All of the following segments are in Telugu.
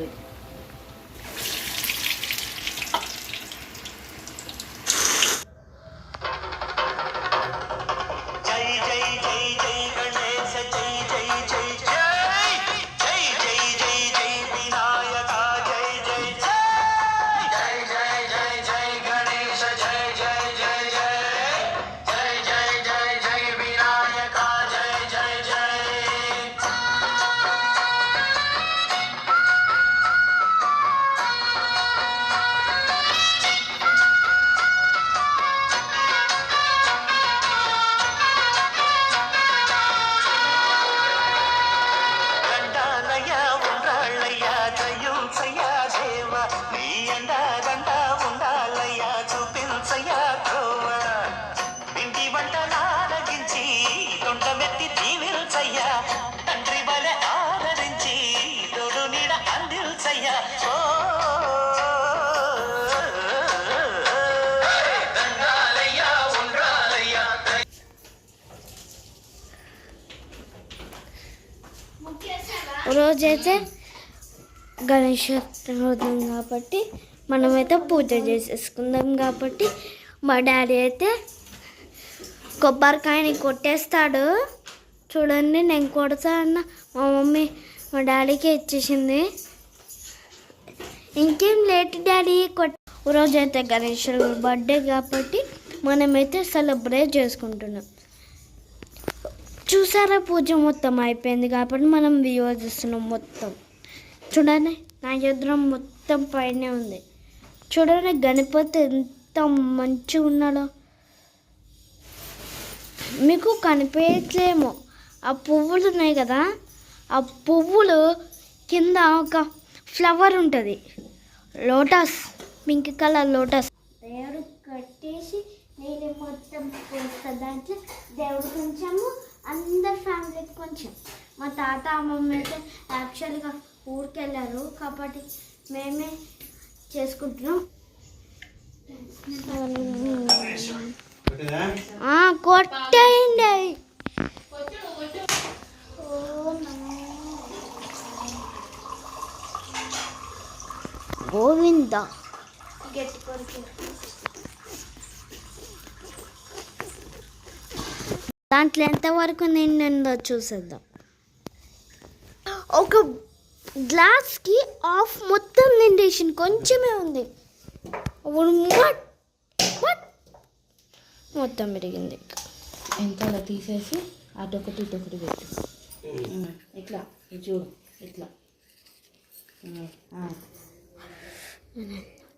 있다. తొండమెత్తి దీవిల్చయ్య తండ్రి వలె ఆదరించి తోడు నీడ అందిల్చయ్య ఓ. రోజైతే గణేష్ రోజం కాబట్టి మనమైతే పూజ చేసేసుకుందాం కాబట్టి మా డాడీ అయితే కొబ్బరికాయని కొట్టేస్తాడు. చూడండి నేను కొడతా అన్న. మా మమ్మీ మా డాడీకి ఇచ్చేసింది. ఇంకేం లేట్ డాడీ కొట్? రోజు అయితే గణేషుడు బర్త్డే కాబట్టి మనమైతే సెలబ్రేట్ చేసుకుంటున్నాం. చూసారా పూజ మొత్తం అయిపోయింది కాబట్టి మనం వ్యూ చూస్తున్నాం మొత్తం. చూడండి నా ఎదురు మొత్తం పైనే ఉంది. చూడండి గణపతి ఎంత మంచిగా ఉన్నాడో. మీకు కనిపించలేమో. ఆ పువ్వులు ఉన్నాయి కదా ఆ పువ్వులు కింద ఒక ఫ్లవర్ ఉంటుంది. Lotus pink colour lotus. దేవుడు కట్టేసి నేను మొత్తం దాంట్లో దేవుడు కొంచెము అందరి ఫ్యామిలీకి కొంచెం. మా తాత అమ్మమ్మ అయితే యాక్చువల్గా ఊరికి వెళ్ళారు కాబట్టి మేమే చేసుకుంటున్నాం ఆ, కొట్టేయండి అవి. ఓ నమో. గోవింద. దాంట్లో ఎంతవరకు నిండిందో చూసేద్దాం. ఒక గ్లాస్కి ఆఫ్ మొత్తం నిండేసింది కొంచెమే ఉంది. మొత్తం పెరిగింది. ఎంత తీసేసి అటొకటి ఇటొకటి పెట్టు. ఇట్లా చూడు ఇట్లా.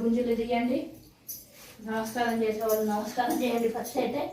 గుంజులు నమస్కారం చేసేవాళ్ళు నమస్కారం చేయండి. ఫస్ట్ అయితే.